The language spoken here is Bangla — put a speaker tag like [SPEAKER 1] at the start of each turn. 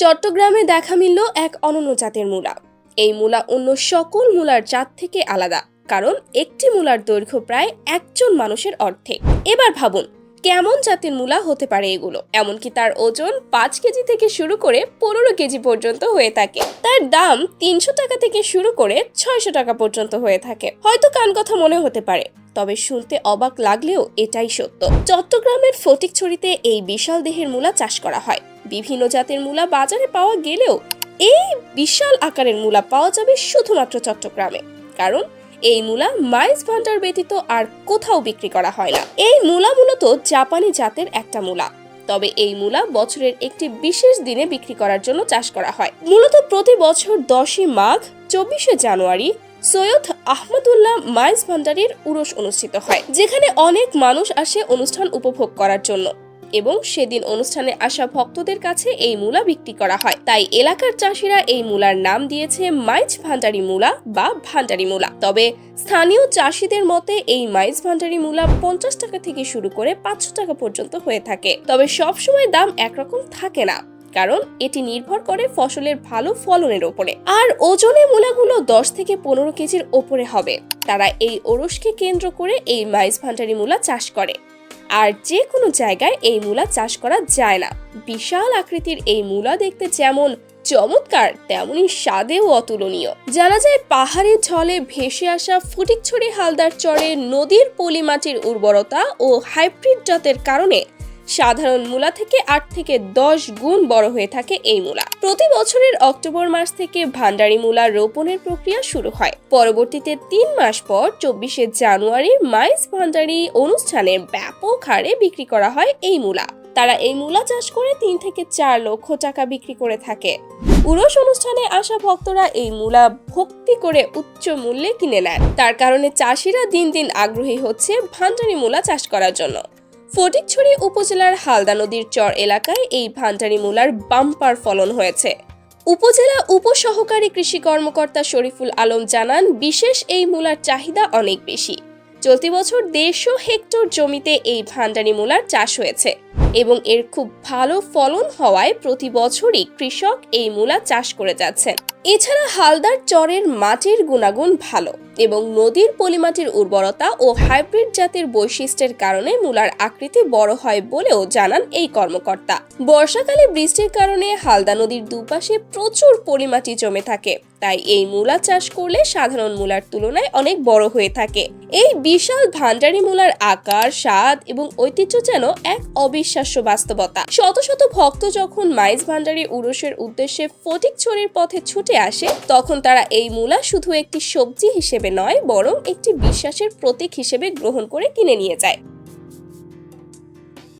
[SPEAKER 1] চট্টগ্রামে দেখা মিলল এক অনন্য জাতের মূলা। এই মূলা অন্য সকল মূলার জাত থেকে আলাদা, কারণ একটি মূলার দৈর্ঘ্য প্রায় একজন মানুষের অর্ধেক। এবার ভাবুন, কেমন জাতের মূলা হতে পারে এগুলো? এমনকি তার ওজন পাঁচ কেজি থেকে শুরু করে পনেরো কেজি পর্যন্ত হয়ে থাকে। তার দাম তিনশো টাকা থেকে শুরু করে ছয়শো টাকা পর্যন্ত হয়ে থাকে। হয়তো কান কথা মনে হতে পারে, তবে শুনতে অবাক লাগলেও এটাই সত্য। চট্টগ্রামের ফটিকছড়িতে এই বিশাল দেহের মূলা চাষ করা হয়। বিভিন্ন জাতের মূলা বাজারে পাওয়া গেলেও এই বিশাল আকারের মূলা পাওয়া যাবে শুধুমাত্র চট্টগ্রামে। কারণ এই মূলা মাইস ভান্ডার ব্যতীত আর কোথাও বিক্রি করা হয় না। এই মূলা মূলত জাপানি জাতের একটা মূলা। তবে এই মূলা বছরের একটি বিশেষ দিনে বিক্রি করার জন্য চাষ করা হয়। মূলত প্রতি বছর দশই মাঘ, চব্বিশে জানুয়ারি সৈয়দ আহমদুল্লাহ মাইস ভান্ডারির উরস অনুষ্ঠিত হয়, যেখানে অনেক মানুষ আসে অনুষ্ঠান উপভোগ করার জন্য। এবং সেদিন অনুষ্ঠানে আসা ভক্তদের কাছে এই মূলা বিক্রি করা হয়। তাই এলাকার চাষিরা এই মূলার নাম দিয়েছে মাইজ ভান্ডারি মূলা বা ভান্ডারি মূলা। তবে স্থানীয় চাষিদের মতে এই মাইজ ভান্ডারি মূলা পঞ্চাশ টাকা থেকে শুরু করে পাঁচশো টাকা পর্যন্ত হয়ে থাকে। তবে সবসময় দাম একরকম থাকে না, কারণ এটি নির্ভর করে ফসলের ভালো ফলনের ওপরে। আর ওজনে মূলাগুলো দশ থেকে পনেরো কেজির ওপরে হবে। তারা এই ওরসকে কেন্দ্র করে এই মাইজ ভান্ডারি মূলা চাষ করে। আর যে কোনো জায়গায় এই মূলা চাষ করা যায় না। বিশাল আকৃতির এই মূলা দেখতে যেমন চমৎকার, তেমনি স্বাদেও অতুলনীয়। জানা যায় পাহাড়ের ঢলে ভেসে আসা ফটিকছড়ি হালদার চরে নদীর পলিমাটির উর্বরতা ও হাইব্রিড জাতের কারণে সাধারণ মূলা থেকে আট থেকে দশ গুণ বড় হয়ে থাকে এই মূলা। প্রতি বছরের অক্টোবর মাস থেকে ভান্ডারি মূলা রোপণের প্রক্রিয়া শুরু হয়। পরবর্তীতে তিন মাস পর চব্বিশে জানুয়ারি মাইস ভান্ডারি অনুষ্ঠানে ব্যাপক হারে বিক্রি করা হয় এই মূলা। তারা এই মূলা চাষ করে তিন থেকে চার লক্ষ টাকা বিক্রি করে থাকে। উরস অনুষ্ঠানে আসা ভক্তরা এই মূলা ভক্তি করে উচ্চ মূল্যে কিনে নেন। তার কারণে চাষিরা দিন দিন আগ্রহী হচ্ছে ভান্ডারি মূলা চাষ করার জন্য। ফটিকছড়ি উপজেলার হালদা নদীর চর এলাকায় এই ভান্ডারি মূলার বাম্পার ফলন হয়েছে। উপজেলা উপসহকারী কৃষি কর্মকর্তা শরীফুল আলম জানান, বিশেষ এই মূলার চাহিদা অনেক বেশি। চলতি বছর দেড়শো হেক্টর জমিতে এই ভান্ডারি মূলার চাষ হয়েছে এবং এর খুব ভালো ফলন হওয়ায় প্রতি বছরই কৃষক এই মূলা চাষ করে যাচ্ছেন। এছাড়া হালদার চরের মাটির গুণাগুণ ভালো এবং নদীর পলিমাটির উর্বরতা ও হাইব্রিড জাতের বৈশিষ্ট্যের কারণে মূলার আকৃতি বড় হয় বলেও জানান এই কর্মকর্তা। বর্ষাকালে বৃষ্টির কারণে হালদা নদীর দুপাশে প্রচুর পলিমাটি জমে থাকে, তাই এই মূলা চাষ করলে সাধারণ মূলার তুলনায় অনেক বড় হয়ে থাকে। এই বিশাল ভান্ডারি মূলার আকার, স্বাদ এবং ঐতিহ্য যেন এক অবিশ্বাস্য বাস্তবতা। শত শত ভক্ত যখন মাইজ ভান্ডারি উরসের উদ্দেশ্যে ফটিক ছড়ির পথে ছুটে আসে, তখন তারা এই মূলা শুধু একটি সবজি হিসেবে নয়, বরং একটি বিশ্বাসের প্রতীক হিসেবে গ্রহণ করে কিনে নিয়ে যায়।